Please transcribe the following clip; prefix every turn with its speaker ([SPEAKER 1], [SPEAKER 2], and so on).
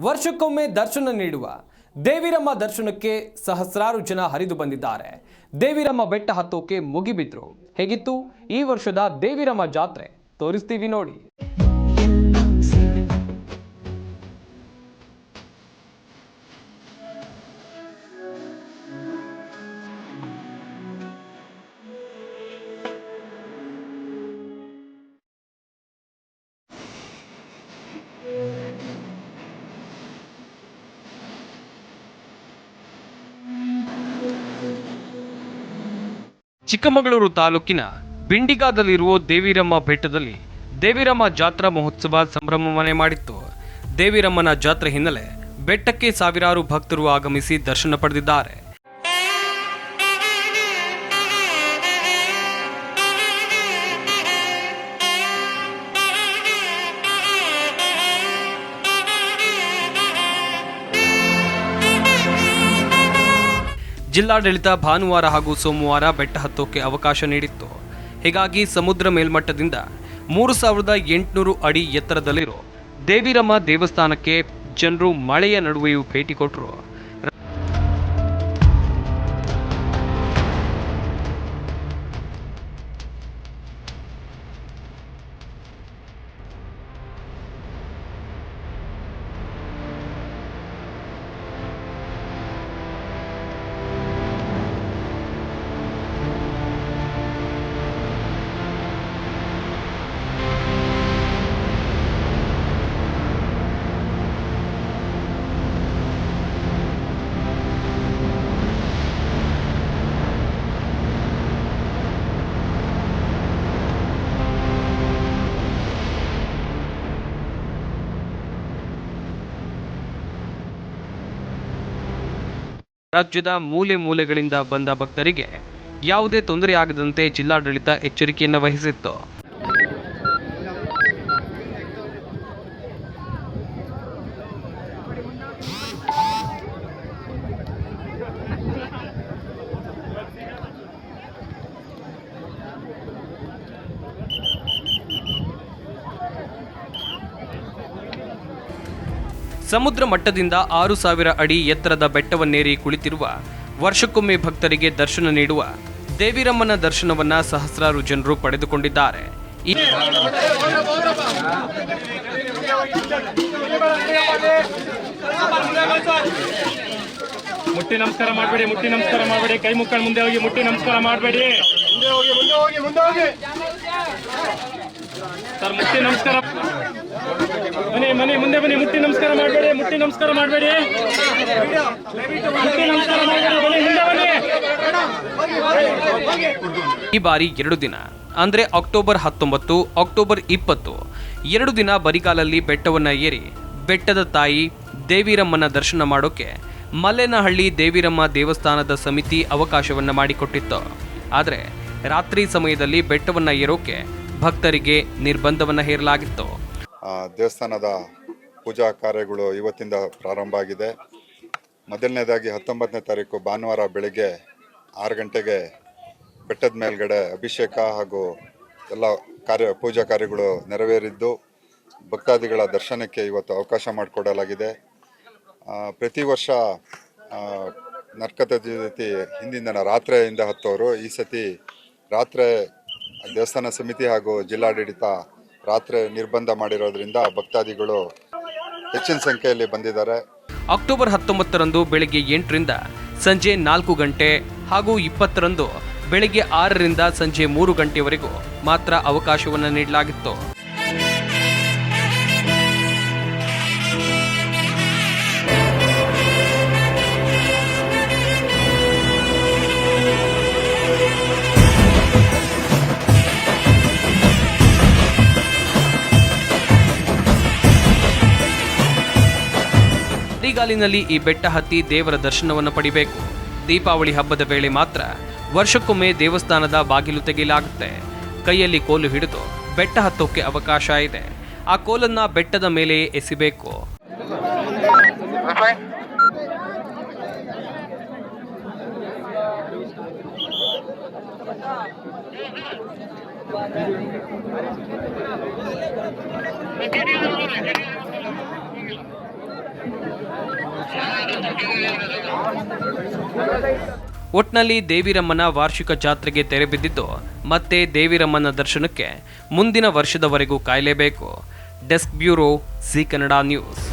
[SPEAKER 1] ವರ್ಷಕ್ಕೊಮ್ಮೆ ದರ್ಶನ ನೀಡುವ ದೇವಿರಮ್ಮ ದರ್ಶನಕ್ಕೆ ಸಹಸ್ರಾರು ಜನ ಹರಿದು ಬಂದಿದ್ದಾರೆ. ದೇವಿರಮ್ಮ ಬೆಟ್ಟ ಹತ್ತೋಕೆ ಮುಗಿಬಿದ್ರು. ಹೇಗಿತ್ತು? ಈ ವರ್ಷದ ದೇವಿರಮ್ಮ ಜಾತ್ರೆ ತೋರಿಸ್ತೀವಿ ನೋಡಿ. ಚಿಕ್ಕಮಗಳೂರು ತಾಲೂಕಿನ ಬಿಂಡಿಗಾದಲ್ಲಿರುವ ದೇವಿರಮ್ಮ ಬೆಟ್ಟದಲ್ಲಿ ದೇವಿರಮ್ಮ ಜಾತ್ರಾ ಮಹೋತ್ಸವ ಸಂಭ್ರಮವನ್ನೇ ಮಾಡಿತ್ತು. ದೇವಿರಮ್ಮನ ಜಾತ್ರೆ ಹಿನ್ನೆಲೆ ಬೆಟ್ಟಕ್ಕೆ ಸಾವಿರಾರು ಭಕ್ತರು ಆಗಮಿಸಿ ದರ್ಶನ ಪಡೆದಿದ್ದಾರೆ. ಜಿಲ್ಲಾಡಳಿತ ಭಾನುವಾರ ಹಾಗೂ ಸೋಮವಾರ ಬೆಟ್ಟ ಹತ್ತೋಕೆ ಅವಕಾಶ ನೀಡಿತ್ತು. ಹೀಗಾಗಿ ಸಮುದ್ರ ಮೇಲ್ಮಟ್ಟದಿಂದ ಮೂರು ಸಾವಿರದ ಎಂಟುನೂರು ಅಡಿ ಎತ್ತರದಲ್ಲಿರೋ ದೇವಿರಮ್ಮ ದೇವಸ್ಥಾನಕ್ಕೆ ಜನರು ಮಳೆಯ ನಡುವೆಯೂ ಭೇಟಿ ಕೊಟ್ಟರು ರಾಜ್ಯದ ಮೂಲೆ ಮೂಲೆಗಳಿಂದ ಬಂದ ಭಕ್ತರಿಗೆ ಯಾವುದೇ ತೊಂದರೆಯಾಗದಂತೆ ಜಿಲ್ಲಾಡಳಿತ ಎಚ್ಚರಿಕೆಯನ್ನು ವಹಿಸಿತ್ತು. ಸಮುದ್ರ ಮಟ್ಟದಿಂದ ಆರು ಸಾವಿರ ಅಡಿ ಎತ್ತರದ ಬೆಟ್ಟವನ್ನೇರಿ ಕುಳಿತಿರುವ ವರ್ಷಕ್ಕೊಮ್ಮೆ ಭಕ್ತರಿಗೆ ದರ್ಶನ ನೀಡುವ ದೇವಿರಮ್ಮನ ದರ್ಶನವನ್ನ ಸಹಸ್ರಾರು ಜನರು ಪಡೆದುಕೊಂಡಿದ್ದಾರೆ.
[SPEAKER 2] ಮುಟ್ಟಿ ನಮಸ್ಕಾರ ಮಾಡಬೇಡಿ ಮುಟ್ಟಿ ನಮಸ್ಕಾರ ಮಾಡಬೇಡಿ. ಕೈ ಮುಕ್ಕಳ ಮುಂದೆ ಹೋಗಿ ಮುಟ್ಟಿ ನಮಸ್ಕಾರ ಮಾಡಬೇಡಿ.
[SPEAKER 3] ಮುಂದೆ ಹೋಗಿ ಮುಂದೆ ಹೋಗಿ ಮುಂದೆ ಹೋಗಿ.
[SPEAKER 2] ಸರ್, ಮುಟ್ಟಿ ನಮಸ್ಕಾರ. ಬನ್ನಿ ಮನೆ ಮುಂದೆ ಬನ್ನಿ, ಮುಟ್ಟಿ ನಮಸ್ಕಾರ ಮಾಡಬೇಡಿ, ಮುಟ್ಟಿ ನಮಸ್ಕಾರ ಮಾಡಬೇಡಿ.
[SPEAKER 1] ಈ ಬಾರಿ ಎರಡು ದಿನ, ಅಂದ್ರೆ ಅಕ್ಟೋಬರ್ ಹತ್ತೊಂಬತ್ತು, ಅಕ್ಟೋಬರ್ ಇಪ್ಪತ್ತು, ಎರಡು ದಿನ ಬರಿಗಾಲಲ್ಲಿ ಬೆಟ್ಟವನ್ನ ಏರಿ, ಬೆಟ್ಟದ ತಾಯಿ ದೇವಿರಮ್ಮನ ದರ್ಶನ ಮಾಡೋಕೆ ಮಲ್ಲೇನಹಳ್ಳಿ ದೇವಿರಮ್ಮ ದೇವಸ್ಥಾನದ ಸಮಿತಿ ಅವಕಾಶವನ್ನ ಮಾಡಿಕೊಟ್ಟಿತ್ತು. ಆದರೆ ರಾತ್ರಿ ಸಮಯದಲ್ಲಿ ಬೆಟ್ಟವನ್ನ ಏರೋಕೆ ಭಕ್ತರಿಗೆ ನಿರ್ಬಂಧವನ್ನು ಹೇರಲಾಗಿತ್ತು.
[SPEAKER 4] ದೇವಸ್ಥಾನದ ಪೂಜಾ ಕಾರ್ಯಗಳು ಇವತ್ತಿಂದ ಪ್ರಾರಂಭ ಆಗಿದೆ. ಮೊದಲನೇದಾಗಿ ಹತ್ತೊಂಬತ್ತನೇ ತಾರೀಕು ಭಾನುವಾರ ಬೆಳಿಗ್ಗೆ ಆರು ಗಂಟೆಗೆ ಬೆಟ್ಟದ ಮೇಲ್ಗಡೆ ಅಭಿಷೇಕ ಹಾಗೂ ಎಲ್ಲ ಕಾರ್ಯ, ಪೂಜಾ ಕಾರ್ಯಗಳು ನೆರವೇರಿದ್ದು ಭಕ್ತಾದಿಗಳ ದರ್ಶನಕ್ಕೆ ಇವತ್ತು ಅವಕಾಶ ಮಾಡಿಕೊಡಲಾಗಿದೆ. ಪ್ರತಿ ವರ್ಷ ನರ್ಕದ ಜೊತೆ ಹಿಂದಿನ ದಿನ ರಾತ್ರಿಯಿಂದ ಹತ್ತೋರು, ಈ ಸತಿ ರಾತ್ರಿ ದೇವಸ್ಥಾನ ಸಮಿತಿ ಹಾಗೂ ಜಿಲ್ಲಾಡಳಿತ ರಾತ್ರಿ ನಿರ್ಬಂಧ ಮಾಡಿರೋದ್ರಿಂದ ಭಕ್ತಾದಿಗಳು ಹೆಚ್ಚಿನ ಸಂಖ್ಯೆಯಲ್ಲಿ ಬಂದಿದ್ದಾರೆ.
[SPEAKER 1] ಅಕ್ಟೋಬರ್ ಹತ್ತೊಂಬತ್ತರಂದು ಬೆಳಗ್ಗೆ ಎಂಟರಿಂದ ಸಂಜೆ ನಾಲ್ಕು ಗಂಟೆ ಹಾಗೂ ಇಪ್ಪತ್ತರಂದು ಬೆಳಗ್ಗೆ ಆರರಿಂದ ಸಂಜೆ ಮೂರು ಗಂಟೆವರೆಗೂ ಮಾತ್ರ ಅವಕಾಶವನ್ನು ನೀಡಲಾಗಿತ್ತು. ಬರಿಗಾಲಿನಲ್ಲಿ ಈ ಬೆಟ್ಟ ಹತ್ತಿ ದೇವರ ದರ್ಶನವನ್ನು ಪಡಿಬೇಕು. ದೀಪಾವಳಿ ಹಬ್ಬದ ವೇಳೆ ಮಾತ್ರ ವರ್ಷಕ್ಕೊಮ್ಮೆ ದೇವಸ್ಥಾನದ ಬಾಗಿಲು ತೆಗೆಯಲಾಗುತ್ತೆ. ಕೈಯಲ್ಲಿ ಕೋಲು ಹಿಡಿದು ಬೆಟ್ಟ ಹತ್ತೋಕೆ ಅವಕಾಶ ಇದೆ. ಆ ಕೋಲನ್ನ ಬೆಟ್ಟದ ಮೇಲೆ ಎಸಿಬೇಕು. ಒಟ್ನಲ್ಲಿ ದೇವಿರಮ್ಮನ ವಾರ್ಷಿಕ ಜಾತ್ರೆಗೆ ತೆರೆ ಬಿದ್ದಿದ್ದು, ಮತ್ತೆ ದೇವಿರಮ್ಮನ ದರ್ಶನಕ್ಕೆ ಮುಂದಿನ ವರ್ಷದವರೆಗೂ ಕಾಯಲೇಬೇಕು. Desk bureau C Kannada news.